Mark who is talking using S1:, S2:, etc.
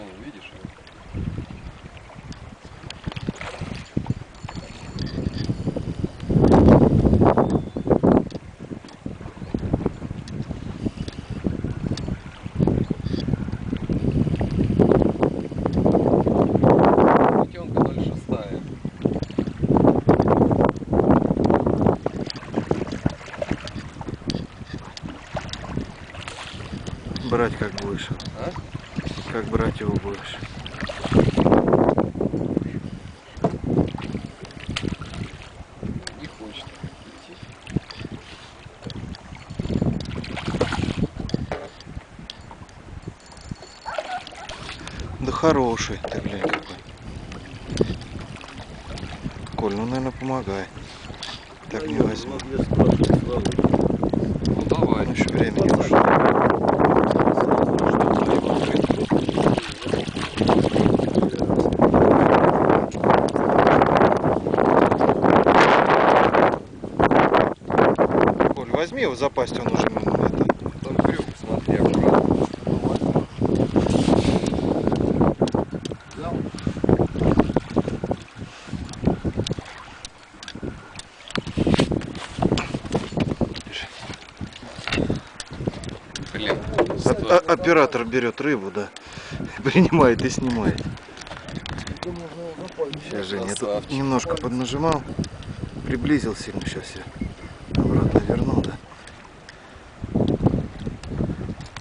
S1: Вон, видишь? 06.
S2: Брать как будешь.
S1: А?
S2: Как брать его будешь.
S1: Не хочет идти.
S2: Да хороший ты, глянь какой. Коль, ну, наверное, помогай. Так не возьму.
S1: Ну давай.
S2: Ну, еще время не ушло. Коль, возьми его за пасть, он уже это,
S1: Там крюк, смотри, аккуратно.
S2: О- оператор берет рыбу, да, принимает и снимает. Сейчас Женя я тут немножко поднажимал, приблизил сильно, сейчас я обратно верну.